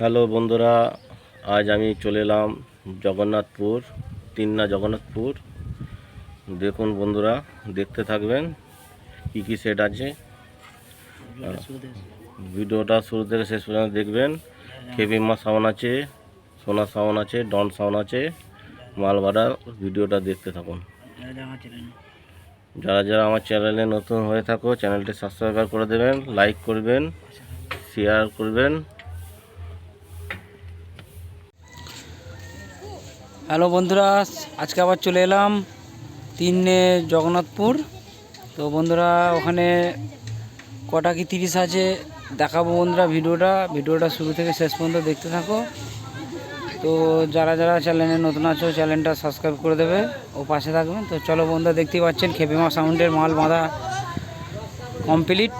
Hello বন্ধুরা আজ আমি চলে এলাম জগন্নাথপুর তিন্না জগন্নাথপুর। দেখুন বন্ধুরা দেখতে থাকবেন কী কী সেট আছে। ভিডিওটা শুরু থেকে শেষ পর্যন্ত দেখবেন। কেবিমা সাউন্ড আছে সোনা সাউন্ড আছে ডন সাউন্ড আছে মালবাড়ার ভিডিওটা দেখতে থাকুন। যারা যারা আমার চ্যানেলে নতুন। হয়ে থাকো চ্যানেলটি সাবস্ক্রাইব করে দেবেন লাইক করবেন শেয়ার করবেন। হ্যালো বন্ধুরা, আজকে আবার চলে এলাম তিনে জগন্নাথপুর। তো বন্ধুরা, ওখানে কটা কি তিরিশ আছে দেখাবো বন্ধুরা ভিডিওটা। ভিডিওটা শুরু থেকে শেষ পর্যন্ত দেখতে থাকো। তো যারা যারা চ্যানেলে নতুন আছো, চ্যানেলটা সাবস্ক্রাইব করে দেবে ও পাশে থাকবেন তো চলো বন্ধুরা, দেখতেই পাচ্ছেন খেপিমা সাউন্ডের মাল বাঁধা কমপ্লিট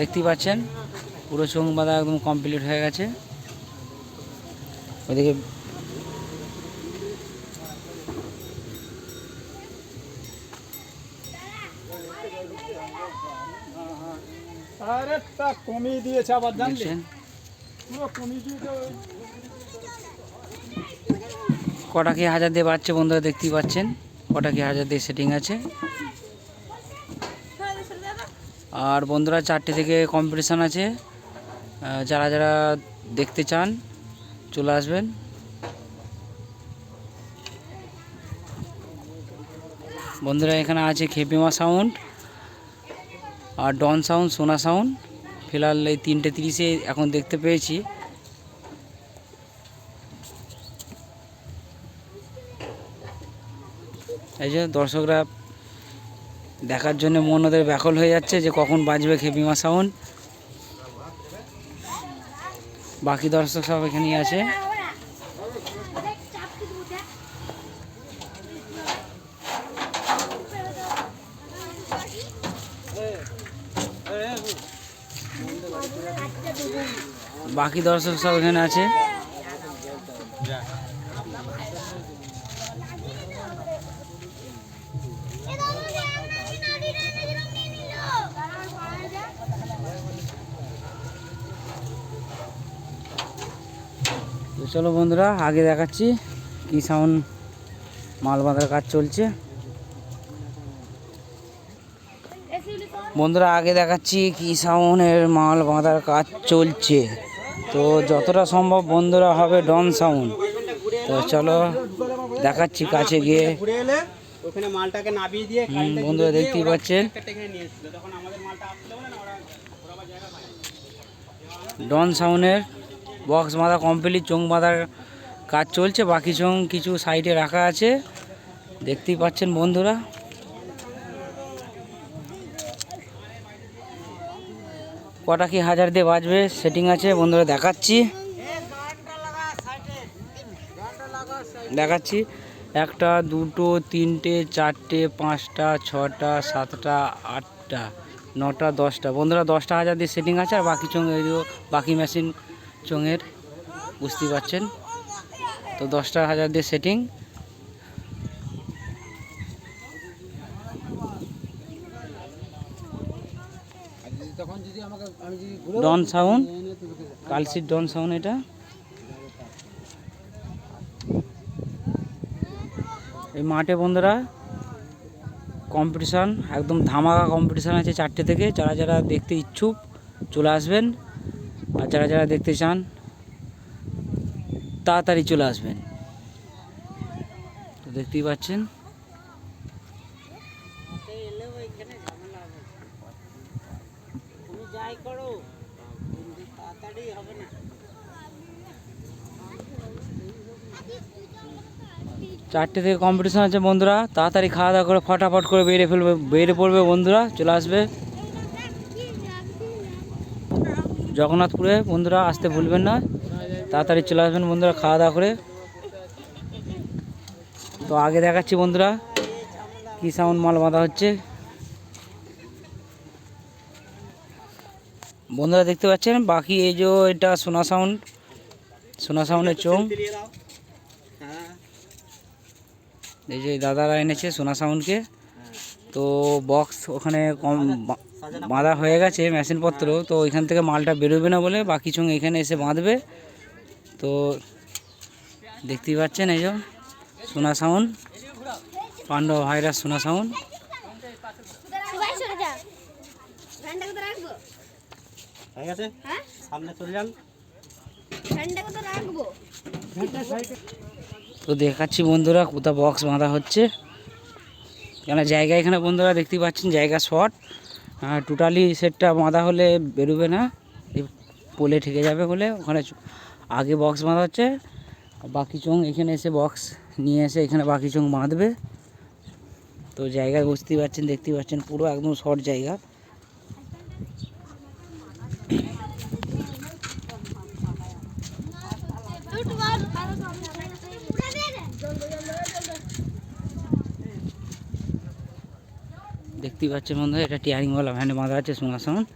দেখতেই পাচ্ছেন পুরো চোখ বাঁধা একদম কমপ্লিট হয়ে গেছে। ওইদিকে আরে তা কমিয়ে দিয়েছে আবার জানলে? পুরো কমিয়ে দিয়েছে কটা কি হাজার দিয়ে বাড়ছে বন্ধুরা দেখতেই পাচ্ছেন কটা কি হাজার দিয়ে সেটিং আছে। আর বন্ধুরা চারটে থেকে কম্পিটিশান আছে। যারা যারা দেখতে চান, চলে আসবেন। বন্ধুরা এখানে আছে খেপিমা সাউন্ড আর ডন সাউন্ড সোনা সাউন্ড ফিলহাল এই তিনটে তিরিশে এখন দেখতে পেয়েছি। এই যে দর্শকরা দেখার জন্য মন ওদের ব্যাকল হয়ে যাচ্ছে যে কখন বাজবে খেপিমা সাউন্ড বাকি দর্শক সব এখানেই আছে। বাকি দর্শক সব এখানে আছে। চলো বন্ধুরা, আগে দেখাচ্ছি কি সাউন্ড মাল বাঁধার কাজ চলছে। বন্ধুরা, আগে দেখাচ্ছি কি সাউন্ডের মাল বাঁধার কাজ চলছে। তো যতটা সম্ভব বন্ধুরা হবে ডন সাউন্ড তো চলো দেখাচ্ছি কাছে গিয়ে। বন্ধুরা দেখতেই পাচ্ছেন। ডন সাউন্ডের বক্স বাঁধা কমপ্লিট চোং বাঁধার কাজ চলছে, বাকি চোং কিছু সাইডে রাখা আছে। দেখতেই পাচ্ছেন বন্ধুরা। কটা কি হাজার দিয়ে বাজবে? সেটিং আছে, বন্ধুরা দেখাচ্ছি। দেখাচ্ছি। একটা, দুটো, তিনটে, চারটে, পাঁচটা, ছটা, সাতটা, আটটা, নটা, দশটা। বন্ধুরা, দশটা হাজার দিয়ে সেটিং আছে, আর বাকি চোঙ, এই বাকি মেশিন চোঙের, বুঝতেই পারছেন? তো দশটা হাজার দিয়ে সেটিং ডন সাউন্ড কালসির ডন সাউন্ড এটা। এই মাঠে বন্ধুরা কম্পিটিশান একদম ধামাকা কম্পিটিশান আছে চারটে থেকে। যারা যারা দেখতে ইচ্ছুক, চলে আসবেন। আর যারা যারা দেখতে চান, তাড়াতাড়ি চলে আসবেন। তো দেখতেই পাচ্ছেন। চারটে থেকে কম্পিটিশন আছে বন্ধুরা, তাড়াতাড়ি খাওয়া দাওয়া করে, ফটাফট করে বেরিয়ে ফেলবে, বেরিয়ে পড়বে বন্ধুরা, চলে আসবে। জগন্নাথপুরে বন্ধুরা আসতে ভুলবেন না। তাড়াতাড়ি চলে আসবেন বন্ধুরা, খাওয়া দাওয়া করে। তো আগে দেখাচ্ছি বন্ধুরা, কী সাউন্ড মাল বাঁধা হচ্ছে। বন্ধুরা দেখতে পাচ্ছেন, বাকি এই যে এটা সোনা সাউন্ড সোনা সাউন্ডের চোং দিয়ে দাও হ্যাঁ এই যে দাদারা এনেছে সোনা সাউন্ডকে তো বক্স ওখানে কম বাঁধা হয়ে গেছে মেশিনপত্র তো ওইখান থেকে মালটা বেরোবে না বলে বাকি চং এখানে এসে বাঁধবে। তো দেখতেই পাচ্ছেন এই যে Sona sound Pandav virus Sona sound হয়ে গেছে? হ্যাঁ? সামনে চলে যান। ফ্যানটা কোথায় রাখব? তো দেখাচ্ছি বন্ধুরা কোথা বক্স বাঁধা হচ্ছে। কেন জায়গা এখানে বন্ধুরা দেখতেই পাচ্ছেন জায়গা শর্ট টোটালি সেটটা বাঁধা হলে বেরোবে না। পোলে ঠেকে যাবে বলে ওখানে আগে বক্স বাঁধা হচ্ছে, বাকি চোং এখানে এসে বক্স নিয়ে এসে এখানে বাকি চোং বাঁধবে। তো জায়গায় বুঝতেই পারছেন, দেখতেই পাচ্ছেন, পুরো একদম শর্ট জায়গা। দেখতেই পাচ্ছেন বন্ধু এটা টিয়ারিংওয়ালা ভ্যানে বাঁধা আছে সোনা সাউন্ড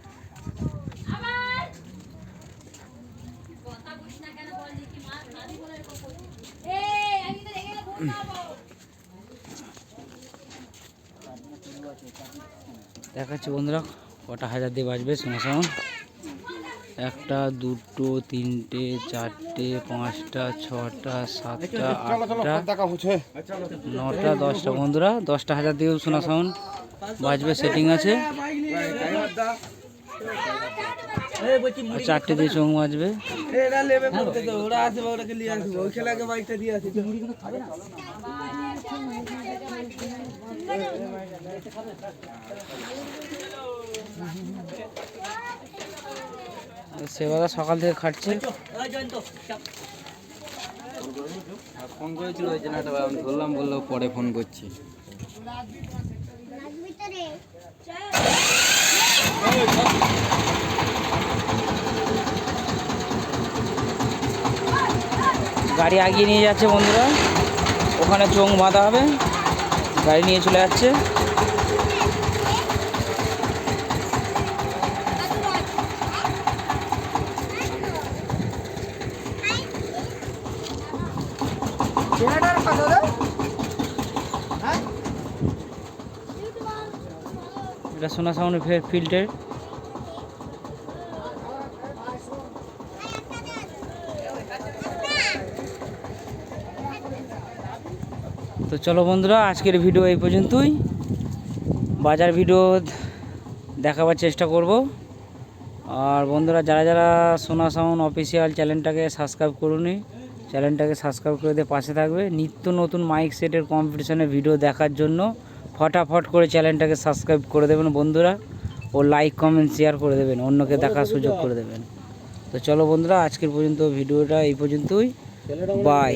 দেখাচ্ছি বন্ধুরা কটা হাজার দিয়ে বাজবে সোনা সাউন্ড একটা দুটো তিনটে চারটে পাঁচটা ছটা সাতটা আটটা নটা দশটা। বন্ধুরা দশটা হাজার দিয়েও সোনা সাউন্ড বাজবে সেটিং আছে। চারটে দিয়ে চোখ বাজবে। সেবাদা সকাল থেকে খাটছে। ফোন করেছিল ওই জন্য আমি ধরলাম বলল পরে ফোন করছি। গাড়ি আগিয়ে নিয়ে যাচ্ছে বন্ধুরা। ওখানে চোখ বাঁধা হবে। গাড়ি নিয়ে চলে যাচ্ছে। এটা সোনা সাউন্ড ফিল্টের। তো চলো বন্ধুরা, আজকের ভিডিও এই পর্যন্তই। বাজার ভিডিও দেখাবার চেষ্টা করব। আর বন্ধুরা, যারা যারা সোনা সাউন্ড অফিসিয়াল চ্যানেলটাকে সাবস্ক্রাইব করুনি, চ্যানেলটাকে সাবস্ক্রাইব করে দিয়ে পাশে থাকবে। নিত্য নতুন মাইক সেটের কম্পিটিশনের ভিডিও দেখার জন্য। ফটাফট করে চ্যানেলটাকে সাবস্ক্রাইব করে দেবেন বন্ধুরা ও লাইক কমেন্ট শেয়ার করে দেবেন অন্যকে দেখার সুযোগ করে দেবেন। তো চলো বন্ধুরা আজকের পর্যন্ত ভিডিওটা এই পর্যন্তই। বাই